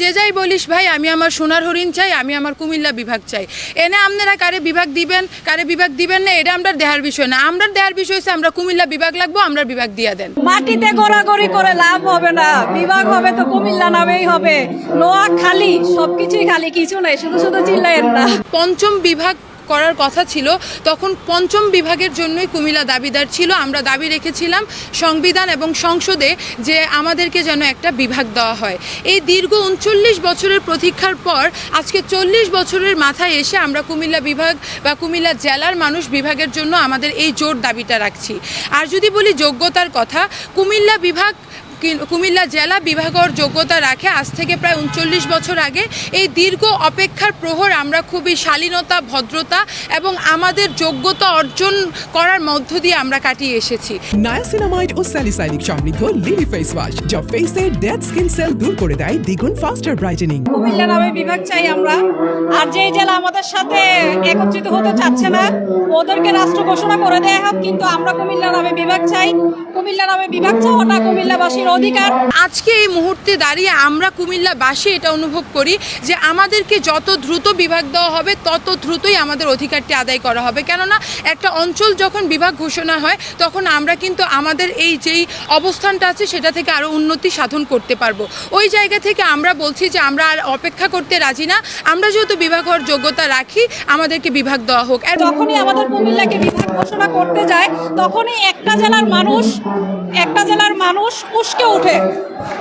যে যাই বলিস ভাই আমি আমার সোনার হরিণ চাই আমি আমার কুমিল্লা বিভাগ চাই। এনে আপনারা কারে বিভাগ দিবেন কারে বিভাগ দিবেন না এটা আমরা দেহার বিষয় না। আমরা দেহার বিষয় হচ্ছে আমরা কুমিল্লা বিভাগ লাগবো আমরা বিভাগ দিয়ে দেন। মাটিতে গড়াগড়ি করে লাভ হবে না। বিভাগ হবে তো কুমিল্লা নামেই হবে। নোয়া খালি সবকিছুই খালি কিছু নাই শুধু শুধু চিল্লাই না। পঞ্চম বিভাগ করার কথা ছিল, তখন পঞ্চম বিভাগের জন্যই কুমিল্লা দাবিদার ছিল। আমরা দাবি রেখেছিলাম সংবিধান এবং সংসদে যে আমাদেরকে যেন একটা বিভাগ দেওয়া হয়। এই দীর্ঘ উনচল্লিশ বছরের প্রতীক্ষার পর আজকে চল্লিশ বছরের মাথায় এসে আমরা কুমিল্লা বিভাগ বা কুমিল্লা জেলার মানুষ বিভাগের জন্য আমাদের এই জোর দাবিটা রাখছি। আর যদি বলি যোগ্যতার কথা, কুমিল্লা বিভাগ কুমিল্লা জেলা বিভাগর যোগ্যতা রাখে। আজ থেকে প্রায় উনচল্লিশ বছর আগে এই দীর্ঘ অপেক্ষার প্রহর আমরা খুবই শালীনতা ভদ্রতা এবং আমাদের যোগ্যতা অর্জন করার মধ্য দিয়ে আমরা কাটিয়ে এসেছি। নায়াসিনামাইড ও স্যালিসাইনিক সমৃদ্ধ লিলি ফেস ওয়াশ যা ফেসের ডেড স্কিন সেল দূর করে দেয় দ্বিগুণ ফাস্টার ব্রাইটেনিং কুমিল্লা নামে বিভাগ চাই আমরা। আর যেই জেলা আমাদের সাথে একত্রিত হতে চাচ্ছে না ওদেরকে রাষ্ট্র ঘোষণা করে দেয়া হোক কিন্তু আমরা কুমিল্লা নামে বিভাগ চাই। কুমিল্লা নামে বিভাগ চাওয়াটা কুমিল্লাবাসীর অধিকার। আজকে এই মুহূর্তে দাঁড়িয়ে আমরা কুমিল্লাবাসী এটা অনুভব করি যে আমাদেরকে যত দ্রুত বিভাগ দেওয়া হবে, তত দ্রুতই আমাদের অধিকারটি আদায় করা হবে। কেননা একটা অঞ্চল যখন বিভাগ ঘোষণা হয়, তখন আমরা কিন্তু আমাদের এই যেই অবস্থানটা আছে, সেটা থেকে আরও উন্নতি সাধন করতে পারব। ওই জায়গা থেকে আমরা বলছি যে আমরা আর অপেক্ষা করতে রাজি না। আমরা যেহেতু বিভাগ হওয়ার যোগ্যতা রাখি, আমাদেরকে বিভাগ দেওয়া হোক। আর যখনই আমাদের কুমিল্লাকে বিভাগ ঘোষণা করতে যায়, তখনই একটা জেলার মানুষ, একটা জেলার মানুষ উস্কে ওঠে।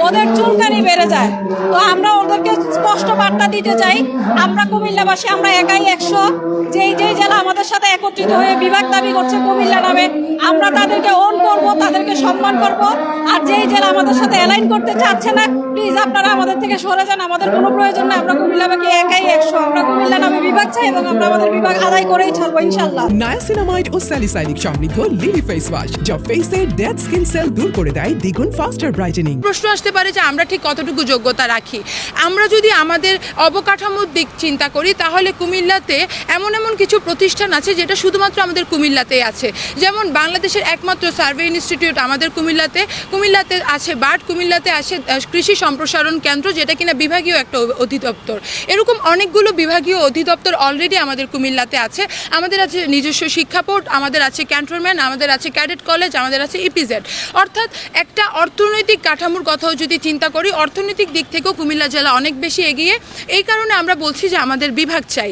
ওদের চুলকানি বেড়ে যায়। তো আমরা ওদেরকে স্পষ্ট বার্তা দিতে চাই, আমরা কুমিল্লাবাসী, আমরা একাই একশো। যেই যেই জেলা আমাদের সাথে একত্রিত হয়ে বিভাগ দাবি করছে কুমিল্লা নামে আমরা তাদেরকে অন করব তাদেরকে সম্মান করব। আর যেই জেলা আমাদের সাথে অ্যালাইন করতে চাচ্ছে না প্লিজ আপনারা আমাদের থেকে সরে যান আমাদের কোনো প্রয়োজন না আমরা কুমিল্লাবাকে একাই একশো আমরা কুমিল্লা নামে বিভাগ চাই এবং আমরা আমাদের বিভাগ আদায় করেই ছাড়বো ইনশাল্লাহ নায়াসিনামাইড ও স্যালিসাইনিক সমৃদ্ধ লিলি ফেস ওয়াশ যা ফেসের ডেড স্কিন সেল দূর করে দেয় দ্বিগুণ ফাস্টার ব্রাইটেনিং প্রশ্ন আসতে পারে যে আমরা ঠিক কতটুকু যোগ্যতা রাখি। আমরা যদি আমাদের অবকাঠামোর দিক চিন্তা করি তাহলে কুমিল্লাতে এমন এমন কিছু প্রতিষ্ঠান আছে যেটা শুধুমাত্র আমাদের কুমিল্লাতেই আছে। যেমন বাংলাদেশের একমাত্র সার্ভে ইনস্টিটিউট আমাদের কুমিল্লাতে। কুমিল্লাতে আছে বাট কুমিল্লাতে আছে কৃষি সম্প্রসারণ কেন্দ্র, যেটা কিনা বিভাগীয় একটা অধিদপ্তর। এরকম অনেকগুলো বিভাগীয় অধিদপ্তর অলরেডি আমাদের কুমিল্লাতে আছে। আমাদের আছে নিজস্ব শিক্ষা বোর্ড আমাদের আছে ক্যান্টনমেন্ট, আমাদের আছে ক্যাডেট কলেজ, আমাদের আছে ইপিজেড অর্থাৎ একটা অর্থনৈতিক কাঠামোর কথাও যদি চিন্তা করি, অর্থনৈতিক দিক থেকেও কুমিল্লা জেলা অনেক বেশি এগিয়ে। এই কারণে আমরা বলছি যে আমাদের বিভাগ চাই।